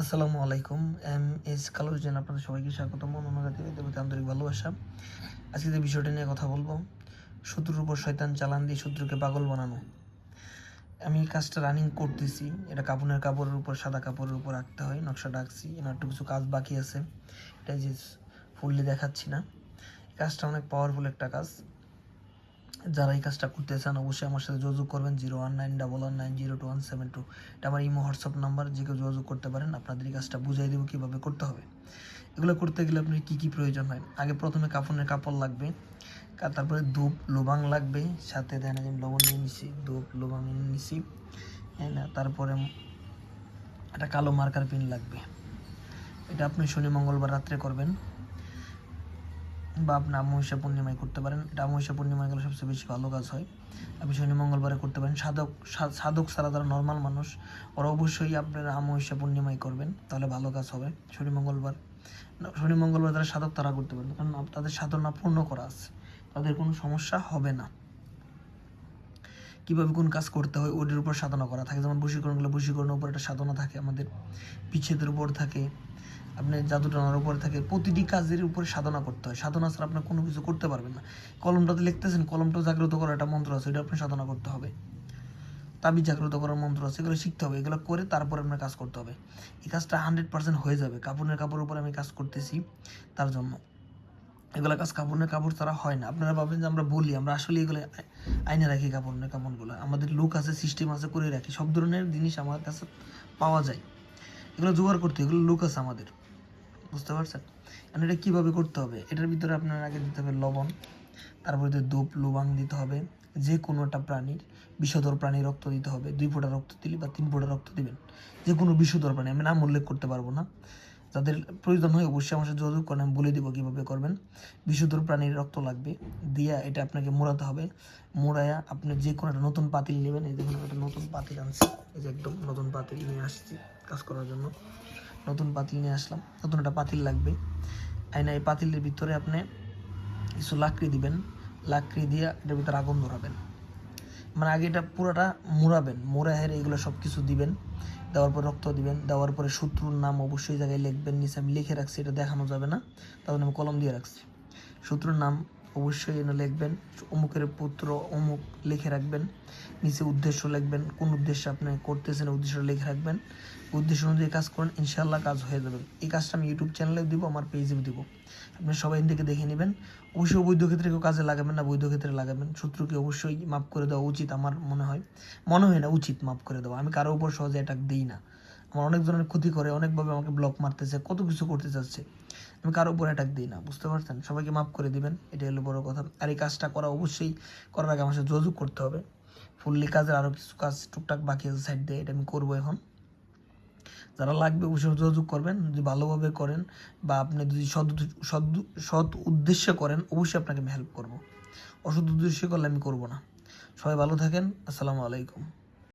আসসালামু আলাইকুম, M S কালুজেন আপনাদের সবাইকে স্বাগতম অনুনাগাতি দেবতে আন্তরিক ভালোবাসা। আজকে যে বিষয়টা নিয়ে কথা বলব, শত্রুর উপর শয়তান চালান দিয়ে শত্রুকে পাগল বানানো। আমি কাজটা রানিং করতেছি, এটা কাপড়ের কাপড়ের উপর, সাদা কাপড়ের উপর রাখতে হয় নকশাটা আঁকছি এনার একটু কিছু কাজ বাকি আছে। এটা যে ফুললি দেখাচ্ছি না। কাজটা অনেক পাওয়ারফুল একটা কাজ। যারা এই কাজটা করতে চান, অবশ্যই আমার সাথে যোগাযোগ করবেন zero one nine double one nine zero two one seven two এটা আমার ইমো, হোয়াটসঅ্যাপ নাম্বার, যে কেউ যোগাযোগ করতে পারেন, আপনাদের এই কাজটা বুঝাই দেবো কীভাবে করতে হবে। এগুলো করতে গেলে আপনার কী কী প্রয়োজন হয়? আগে প্রথমে কাপড়ের কাপড় লাগবে তারপরে ধূপ লোবাং লাগবে, সাথে দেন আমি লবণ নিয়ে নিছি, ধূপ লোবাং নিয়ে নিছি হ্যাঁ তারপরে একটা কালো মার্কার পিন লাগবে। এটা আপনি শনি, মঙ্গলবার রাত্রে করবেন। বা আপনি অমাবস্যা পূর্ণিমায় করতে পারেন। এটা অমাবস্যা পূর্ণিমায় গেলে সবচেয়ে বেশি ভালো কাজ হয়। আপনি শনি মঙ্গলবারে করতে পারেন। সাধক সাধক ছাড়া যারা নর্মাল মানুষ, ওরা অবশ্যই আপনারা অমাবস্যা পূর্ণিমায় করবেন, তাহলে ভালো কাজ হবে। শনি মঙ্গলবার শনি মঙ্গলবার যারা সাধক তারা করতে পারেন। কারণ তাদের সাধনা পূর্ণ করা আছে। তাদের কোনো সমস্যা হবে না। কীভাবে কোন কাজ করতে হয় ওটির উপর সাধনা করা থাকে। যেমন বশীকরণগুলো, বশীকরণের উপর একটা সাধনা থাকে আমাদের। বিচ্ছেদের উপর থাকে। আপনার জাদু টানার উপরে থাকে, প্রতিটি কাজের উপরে সাধনা করতে হয়। সাধনা ছাড়া আপনার কোনো কিছু করতে পারবেন না। কলমটাতে লিখতেছেন, কলমটা জাগ্রত করার একটা মন্ত্র আছে এটা আপনি সাধনা করতে হবে। তাবি জাগ্রত করার মন্ত্র আছে, এগুলো শিখতে হবে। এগুলো করে তারপরে আপনার কাজ করতে হবে। এই কাজটা হান্ড্রেড পার্সেন্ট হয়ে যাবে। কাপড়ের কাপড়ের উপরে আমি কাজ করতেছি তার জন্য। এগুলো কাজ কাপড়ের কাপড় ছাড়া হয় না। আপনারা ভাবেন যে আমরা বলি, আমরা আসলে এগুলো আইনে রাখি কাপড়ের কাপড়গুলো। আমাদের লুক আছে, সিস্টেম আছে, করে রাখি। সব ধরনের জিনিস আমার কাছে পাওয়া যায়। এগুলো জোগাড় করতে এগুলো লুক আছে আমাদের। বুঝতে পারছেন? এটা কীভাবে করতে হবে? এটার ভিতরে আপনার আগে দিতে হবে লবণ তারপরে দিতে ধূপ লুবাং দিতে হবে যে কোনো একটা প্রাণীর বিষধর প্রাণীর রক্ত দিতে হবে, দুই ফোঁটা রক্ত দিলে বা তিন ফোঁটা রক্ত দিবেন যে কোনো বিষধর প্রাণী, আমি নাম উল্লেখ করতে পারব না। যাদের প্রয়োজন হয় অবশ্যই আমার সাথে যোগাযোগ করেন, আমি বলে দেবো কীভাবে করবেন। বিষধর প্রাণীর রক্ত লাগবে, দিয়া এটা আপনাকে মোড়াতে হবে, মোড়ায়া আপনি যে কোনো একটা নতুন পাতিল নেবেন, এই দেখুন একটা নতুন পাতিল আনছি, এই যে একদম নতুন পাতিল নিয়ে আসছি কাজ করার জন্য। নতুন পাতিল নিয়ে আসলাম। নতুন একটা পাতিল লাগবে। আইনা এই পাতিলের ভিতরে আপনি কিছু লাকড়ি দিবেন। লাকড়ি দিয়ে এটার ভিতরে আগুন ধরাবেন। মানে আগে এটা পুরোটা মোড়াবেন। মোড়া হেরে এগুলো সব কিছু দিবেন। দেওয়ার পর রক্ত দিবেন। দেওয়ার পরে শত্রুর নাম অবশ্যই জায়গায় লিখবেন। নিচে আমি লিখে রাখছি, এটা দেখানো যাবে না। তখন আমি কলম দিয়ে রাখছি। শত্রুর নাম অবশ্যই এনে লিখবেন। অমুকের পুত্র অমুক লিখে রাখবেন। নিচে উদ্দেশ্য লিখবেন। কোন উদ্দেশ্যে আপনি করতেছেন উদ্দেশ্য লিখে রাখবেন। উদ্দেশ্য অনুযায়ী কাজ করেন ইনশাল্লাহ কাজ হয়ে যাবে। এই কাজটা আমি ইউটিউব চ্যানেলেও দিব, আমার পেজেও দিব। আপনি সবাই থেকে দেখে নেবেন। অবশ্যই বৈধ ক্ষেত্রে কেউ কাজে লাগাবেন না, বৈধ ক্ষেত্রে লাগাবেন। শত্রুকে অবশ্যই মাফ করে দেওয়া উচিত আমার মনে হয়। মনে হয় না, উচিত মাফ করে দেওয়া। আমি কারও উপর সহজে অ্যাটাক দিই না। আমার অনেক ধরনের ক্ষতি করে, অনেকভাবে আমাকে ব্লক মারতেছে, কত কিছু করতে চাচ্ছে। আমি কারও উপর অ্যাটাক দিই না, বুঝতে পারছেন? সবাইকে মাফ করে দিবেন এটা হলো বড় কথা। আর এই কাজটা করা অবশ্যই, করার আগে আমার সাথে যোগাযোগ করতে হবে। ফুললি কাজের আরও কিছু কাজ টুকটাক বাকি আছে সাইড দিয়ে, এটা আমি করব এখন। যারা লাগবে অবশ্যই যোগাযোগ করবেন, যদি ভালোভাবে করেন বা আপনি যদি সৎ সৎ সৎ উদ্দেশ্যে করেন, অবশ্যই আপনাকে আমি হেল্প করব। অসৎ উদ্দেশ্যে করলে আমি করব না। সবাই ভালো থাকেন, আসসালামু আলাইকুম।